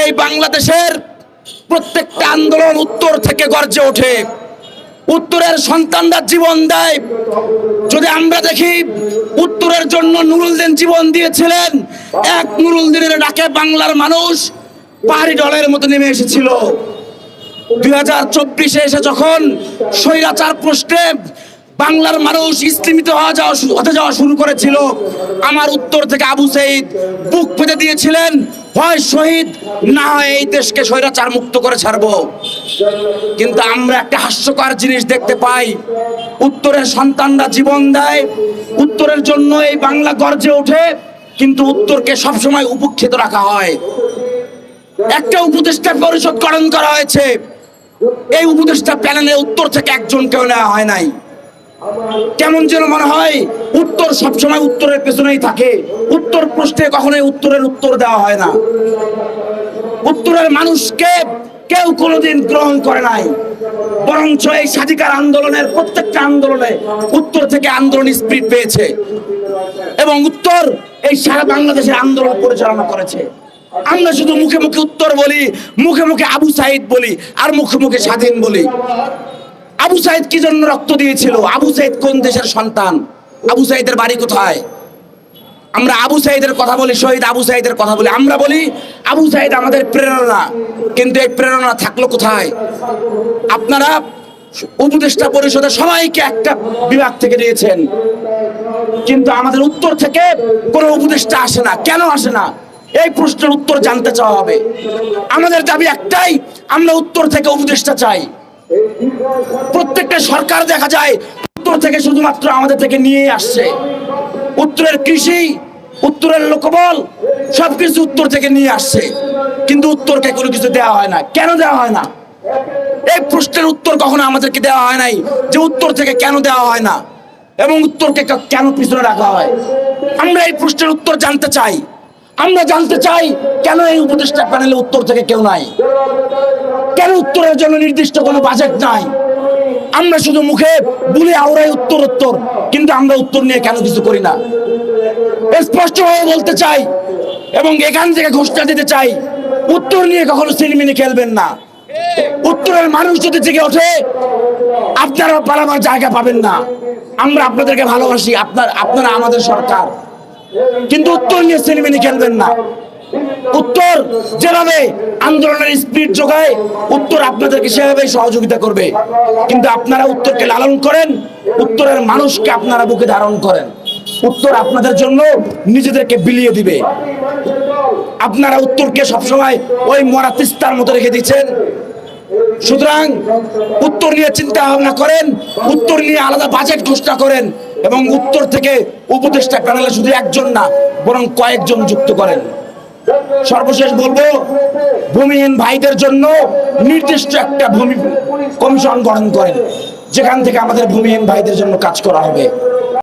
এই বাংলাদেশের প্রত্যেকটা আন্দোলন উত্তর থেকে গর্জে ওঠে। উত্তরের সন্তানরা জীবন দেয়। যদি আমরা দেখি, উত্তরের জন্য নুরুলদিন জীবন দিয়েছিলেন। এক নুরুলদিনের ডাকে বাংলার মানুষ পাহাড়ি ডলের মতো নেমে এসেছিল। দুই হাজার চব্বিশে এসে যখন স্বৈরাচার প্রশ্নে বাংলার মানুষ ইসলামিত হওয়া যাওয়া হতে যাওয়া শুরু করেছিল। আমার উত্তর থেকে আবু সঈদ বুক পেতে দিয়েছিলেন হয় শহীদ, না হয় এই দেশকে স্বৈরাচার মুক্ত করে ছাড়বো। কিন্তু আমরা একটা হাস্যকর জিনিস দেখতে পাই। উত্তরের সন্তানরা জীবন দেয়, উত্তরের জন্য এই বাংলা গর্জে ওঠে, কিন্তু উত্তরকে সবসময় উপেক্ষিত রাখা হয়। একটা উপদেষ্টা পরিষদ গঠন করা হয়েছে। এই উপদেষ্টা প্যানেলে উত্তর থেকে একজনকেও নেওয়া হয় নাই। কেমন যেন মনে হয়, উত্তর সবসময় উত্তরের পেছনেই থাকে। উত্তর প্রশ্নে কখনোই উত্তরের উত্তর দেওয়া হয় না। উত্তরের মানুষকে কেউ কোনোদিন গ্রহণ করে নাই। বরঞ্চ এই স্বাধিকার আন্দোলনের প্রত্যেকটা আন্দোলনে উত্তর থেকে আন্দোলন স্পিড পেয়েছে এবং উত্তর এই সারা বাংলাদেশের আন্দোলন পরিচালনা করেছে। আমরা শুধু মুখে মুখে উত্তর বলি, মুখে মুখে আবু সাইদ বলি, আর মুখে মুখে স্বাধীন বলি। আবু সাইদ কি জন্য রক্ত দিয়েছিল? আবু সাইদ কোন দেশের সন্তান? আবু সাইদের বাড়ি কোথায়? আমরা আবু সাইদের কথা বলি, শহীদ আবু সাইদের কথা বলি। আমরা বলি, আবু সাইদ আমাদের প্রেরণা। কিন্তু এই প্রেরণা থাকল কোথায়? আপনারা উপদেষ্টা পরিষদের সবাইকে একটা বিভাগ থেকে দিয়েছেন। কিন্তু আমাদের উত্তর থেকে কোনো উপদেষ্টা আসে না। কেন আসে না? এই প্রশ্নের উত্তর জানতে চাওয়া হবে। আমাদের দাবি একটাই, আমরা উত্তর থেকে উপদেষ্টা চাই। প্রত্যেকটা সরকার দেখা যায় উত্তর থেকে শুধুমাত্র আমাদের থেকে নিয়ে আসছে। উত্তরের কৃষি, উত্তরের লোকবল, সবকিছু উত্তর থেকে নিয়ে আসছে। কিন্তু উত্তরকে কোনো কিছু দেওয়া হয় না। কেন দেওয়া হয় না? এই প্রশ্নের উত্তর কখনো আমাদেরকে দেওয়া হয় নাই যে উত্তর থেকে কেন দেওয়া হয় না এবং উত্তরকে কেন পিছনে রাখা হয়। আমরা এই প্রশ্নের উত্তর জানতে চাই। আমরা জানতে চাই কেন এই উপদেষ্টা প্যানেলে উত্তর থেকে কেউ নাই। কেন উত্তরের জন্য নির্দিষ্ট কোনো বাজেট নাই? আমরা শুধু মুখে বলে আওড়াই উত্তর উত্তর, কিন্তু আমরা উত্তর নিয়ে কেন কিছু করি না? স্পষ্টভাবে বলতে চাই, এবং এখান থেকে ঘোষণা দিতে চাই, উত্তর নিয়ে কখনো সিনেমিনি খেলবেন না। উত্তরের মানুষ যদি জেগে ওঠে, আপনারা পালাবার জায়গা পাবেন না। আমরা আপনাদেরকে ভালোবাসি, আপনার, আপনারা আমাদের সরকার। কিন্তু উত্তর নিয়ে সিনেমিনি খেলবেন না। উত্তর যেভাবে আন্দোলনের স্পিড যোগায়, উত্তর আপনাদেরকে সেভাবেই সহযোগিতা করবে। কিন্তু আপনারা উত্তরকে লালন করেন, উত্তরের মানুষকে আপনারা বুকে ধারণ করেন। উত্তর আপনাদের জন্য নিজেদেরকে বিলিয়ে দিবে। আপনারা উত্তরকে সবসময় ওই মরা তিস্তার মতো রেখে দিচ্ছেন। সুতরাং উত্তর নিয়ে চিন্তা ভাবনা করেন, উত্তর নিয়ে আলাদা বাজেট ঘোষণা করেন এবং উত্তর থেকে উপদেষ্টা প্যানেলে শুধু একজন না, বরং কয়েকজন যুক্ত করেন। সর্বশেষ বলব, ভূমিহীন ভাইদের জন্য নির্দিষ্ট একটা ভূমি কমিশন গঠন করেন, যেখান থেকে আমাদের ভূমিহীন ভাইদের জন্য কাজ করা হবে।